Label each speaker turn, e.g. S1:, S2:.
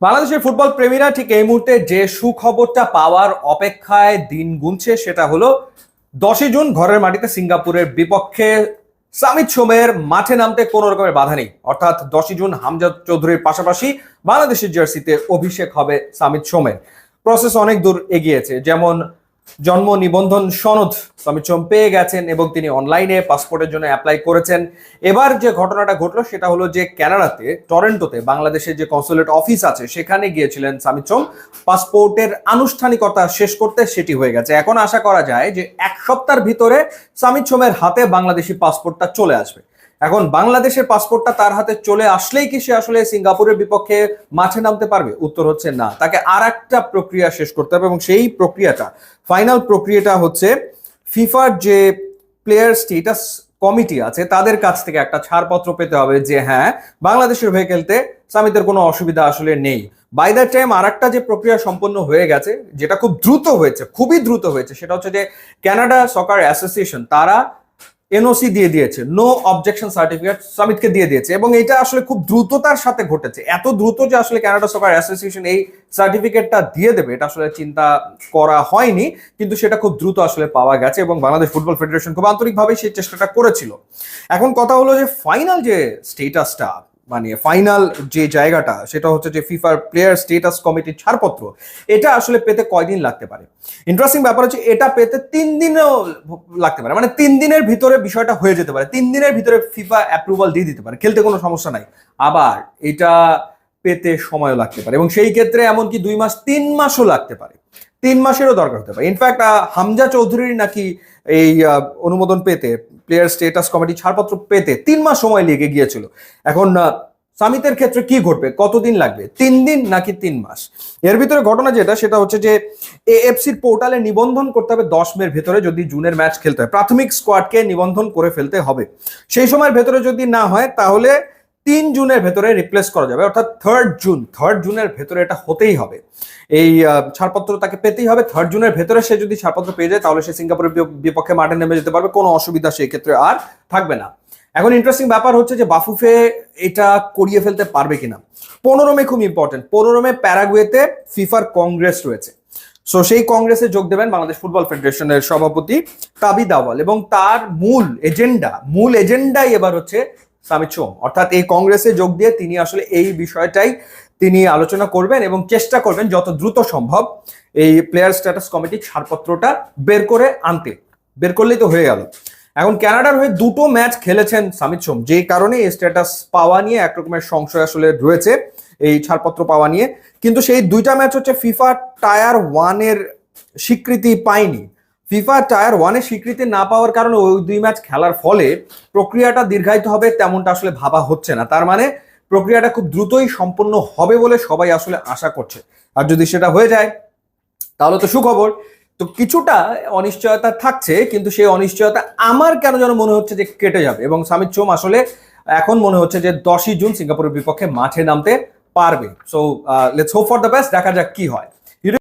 S1: বাংলাদেশের ফুটবল প্রেমীরা ঠিক এই মুহূর্তে যে সুখবরটা পাওয়ার অপেক্ষায় দিন গুনছে সেটা হলো দশই জুন ঘরের মাটিতে সিঙ্গাপুরের বিপক্ষে সামিত সোমের মাঠে নামতে কোনো রকমের বাধা নেই। অর্থাৎ দশই জুন হামজাদ চৌধুরীর পাশাপাশি বাংলাদেশের জার্সিতে অভিষেক হবে সামিত সোমের। প্রসেস অনেক দূর এগিয়েছে, যেমন জন্ম নিবন্ধন সনদ সামিত সোম পেয়ে গেছেন এবং তিনি অনলাইনে পাসপোর্টের জন্য অ্যাপ্লাই করেছেন। এবার যে ঘটনাটা ঘটলো সেটা হলো যে ক্যানাডাতে, টরেন্টোতে বাংলাদেশের যে কনসুলেট অফিস আছে, সেখানে গিয়েছিলেন সামিত সোম পাসপোর্টের আনুষ্ঠানিকতা শেষ করতে সেটি হয়ে গেছে। এখন আশা করা যায় যে এক সপ্তাহের ভিতরে সামিত সোমের হাতে বাংলাদেশি পাসপোর্টটা চলে আসবে। এখন বাংলাদেশের পাসপোর্টটা তার হাতে চলে আসলেই কি সে আসলে সিঙ্গাপুরের বিপক্ষে মাঠে নামতে পারবে? উত্তর হচ্ছে না। তাকে আর একটা প্রক্রিয়া শেষ করতে হবে এবং সেই প্রক্রিয়াটা ফাইনাল প্রক্রিয়াটা হচ্ছে ফিফার যে প্লেয়ার স্টেটাস কমিটি আছে, তাদের কাছ থেকে একটা ছাড়পত্র পেতে হবে যে হ্যাঁ বাংলাদেশের হয়ে খেলতে সামিতের কোনো অসুবিধা আসলে নেই। বাই দ্য টাইম আর একটা যে প্রক্রিয়া সম্পন্ন হয়ে গেছে, যেটা খুব দ্রুত হয়েছে, খুবই দ্রুত হয়েছে, সেটা হচ্ছে যে কানাডা সকার অ্যাসোসিয়েশন তারা এনওসি দিয়ে দিয়েছে নো অবজেকশন সার্টিফিকেট সামিটকে দিয়ে দিয়েছে এবং এটা আসলে খুব দ্রুততার সাথে ঘটেছে। এত দ্রুত যে আসলে ক্যানাডা সকার অ্যাসোসিয়েশন এই সার্টিফিকেটটা দিয়ে দেবে, এটা আসলে চিন্তা করা হয়নি, কিন্তু সেটা খুব দ্রুত আসলে পাওয়া গেছে এবং বাংলাদেশ ফুটবল ফেডারেশন খুব আন্তরিকভাবে সেই চেষ্টাটা করেছিল। এখন কথা হলো যে ফাইনাল যে স্টেটাসটা মানে ফাইনাল যে জায়গাটা, সেটা হচ্ছে যে ফিফার প্লেয়ার স্টেটাস কমিটির ছাড়পত্র, এটা আসলে পেতে কয়দিন লাগতে পারে? ইন্টারেস্টিং ব্যাপার হচ্ছে এটা পেতে তিন দিনেও লাগতে পারে। মানে তিন দিনের ভিতরে বিষয়টা হয়ে যেতে পারে। তিন দিনের ভিতরে ফিফা অ্যাপ্রুভাল দিয়ে দিতে পারে। খেলতে কোনো সমস্যা নাই। আবার এটা পেতে সময়ও লাগতে পারে। এবং সেই ক্ষেত্রে এমনকি দুই মাস, তিন মাসও লাগতে পারে। তিন মাসেরও দরকার হতে পারে। ইনফ্যাক্ট হামজা চৌধুরীর নাকি এই অনুমোদন পেতে প্লেয়ার স্টেটাস কমিটি ছাড়পত্র পেতে তিন মাস সময় লেগে গিয়েছিল। এখন সামিতের ক্ষেত্রে কি ঘটবে? কতদিন লাগবে? তিন দিন নাকি তিন মাস? এর ভিতরে ঘটনা যেটা, সেটা হচ্ছে যে এএফসির পোর্টালে নিবন্ধন করতে হবে দশ মের ভেতরে যদি জুনের ম্যাচ খেলতে হয়। প্রাথমিক স্কোয়াডকে নিবন্ধন করে ফেলতে হবে। সেই সময়ের ভেতরে যদি না হয়, তাহলে তিন জুনের ভেতরে রিপ্লেস করা যাবে, অর্থাৎ থার্ড জুন থার্ড জুনের ভেতরে এটা হতেই হবে। এই ছাড়পত্র তাকে পেতেই হবে। থার্ড জুনের ভেতরে সে যদি ছাড়পত্র পেয়ে যায়, তাহলে সে সিঙ্গাপুরের বিপক্ষে মাঠে নেমে যেতে পারবে, কোনো অসুবিধা সেই ক্ষেত্রে আর থাকবে না। এখন ইন্টারেস্টিং ব্যাপার হচ্ছে যে বাফুফে এটা করিয়ে ফেলতে পারবে কিনা। পনেরো মে খুব ইম্পর্টেন্ট পনেরো মে প্যারাগুয়েতে ফিফার কংগ্রেস রয়েছে। সো সেই কংগ্রেসে যোগ দেবেন বাংলাদেশ ফুটবল ফেডারেশনের সভাপতি তাবি দাওয়াল এবং তার মূল এজেন্ডা, মূল এজেন্ডাই এবার হচ্ছে সামিত সোম অর্থাৎ এই কংগ্রেসে যোগ দিয়ে তিনি আসলে এই বিষয়টাই তিনি আলোচনা করবেন এবং চেষ্টা করবেন যত দ্রুত সম্ভব এই প্লেয়ার স্ট্যাটাস কমিটির ছাড়পত্রটা বের করে আনতে। বের করলেই তো হয়ে গেল। এখন ক্যানাডার হয়ে দুটো ম্যাচ খেলেছেন সামিত সোম যেই কারণে এই স্ট্যাটাস পাওয়া নিয়ে এক রকমের সংশয় আসলে রয়েছে এই ছাড়পত্র পাওয়া নিয়ে। কিন্তু সেই দুইটা ম্যাচ হচ্ছে ফিফা টায়ার ওয়ানের স্বীকৃতি পায়নি। ফিফা টায়ার ওয়ানের স্বীকৃতি না পাওয়ার কারণে ওই দুই ম্যাচ খেলার ফলে প্রক্রিয়াটা দীর্ঘায়িত হবে তেমনটা আসলে ভাবা হচ্ছে না। তার মানে প্রক্রিয়াটা খুব দ্রুতই সম্পন্ন হবে বলে সবাই আসলে আশা করছে। আর যদি সেটা হয়ে যায়, তাহলে তো সুখবর। তো কিছুটা অনিশ্চয়তা থাকছে, কিন্তু সেই অনিশ্চয়তা আমার কেন যেন মনে হচ্ছে যে কেটে যাবে এবং সামিত চোম আসলে এখন মনে হচ্ছে যে দশই জুন সিঙ্গাপুরের বিপক্ষে মাঠে নামতে পারবে। So let's hope for the best দেখা যাক কি হয়।